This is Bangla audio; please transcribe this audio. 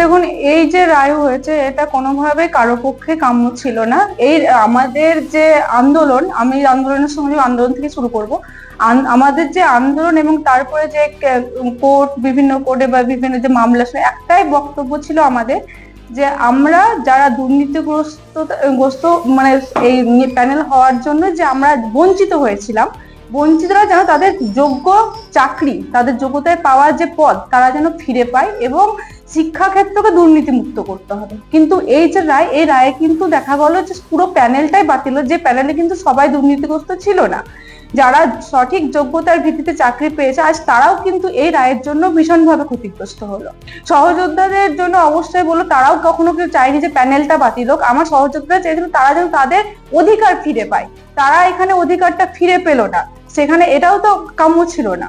দেখুন, এই যে রায় হয়েছে, এটা কোনোভাবে কারও পক্ষে কাম্য ছিল না। এই আমাদের যে আন্দোলন, আমি আন্দোলনের সঙ্গে আন্দোলন থেকে শুরু করব আমাদের যে আন্দোলন এবং তারপরে যে কোর্ট, বিভিন্ন কোর্টে বা বিভিন্ন যে মামলা একটাই বক্তব্য ছিল আমাদের যে আমরা যারা দুর্নীতিগ্রস্ত, গ্রস্ত মানে এই প্যানেল হওয়ার জন্য যে আমরা বঞ্চিত হয়েছিলাম, বঞ্চিতরা যেন তাদের যোগ্য চাকরি, তাদের যোগ্যতায় পাওয়ার যে পদ তারা যেন ফিরে পায় এবং শিক্ষাক্ষেত্রকে দুর্নীতি মুক্ত করতে হবে। কিন্তু এই যে রায়, এই রায়ে কিন্তু দেখা গেল যে পুরো প্যানেলটাই বাতিল যে প্যানেলে কিন্তু সবাই দুর্নীতিগ্রস্ত ছিল না। যারা সঠিক যোগ্যতার ভিত্তিতে চাকরি পেয়েছে, আজ তারাও কিন্তু এই রায়ের জন্য ভীষণভাবে ক্ষতিগ্রস্ত হলো। সহযোদ্ধাদের জন্য অবশ্যই বলো তারাও কখনো কেউ চায়নি যে প্যানেলটা বাতিল হোক। আমার সহযোদ্ধারা চেয়েছিল তারা যেন তাদের অধিকার ফিরে পায়। তারা এখানে অধিকারটা ফিরে পেল না। সেখানে এটাও তো কাম্য ছিল না।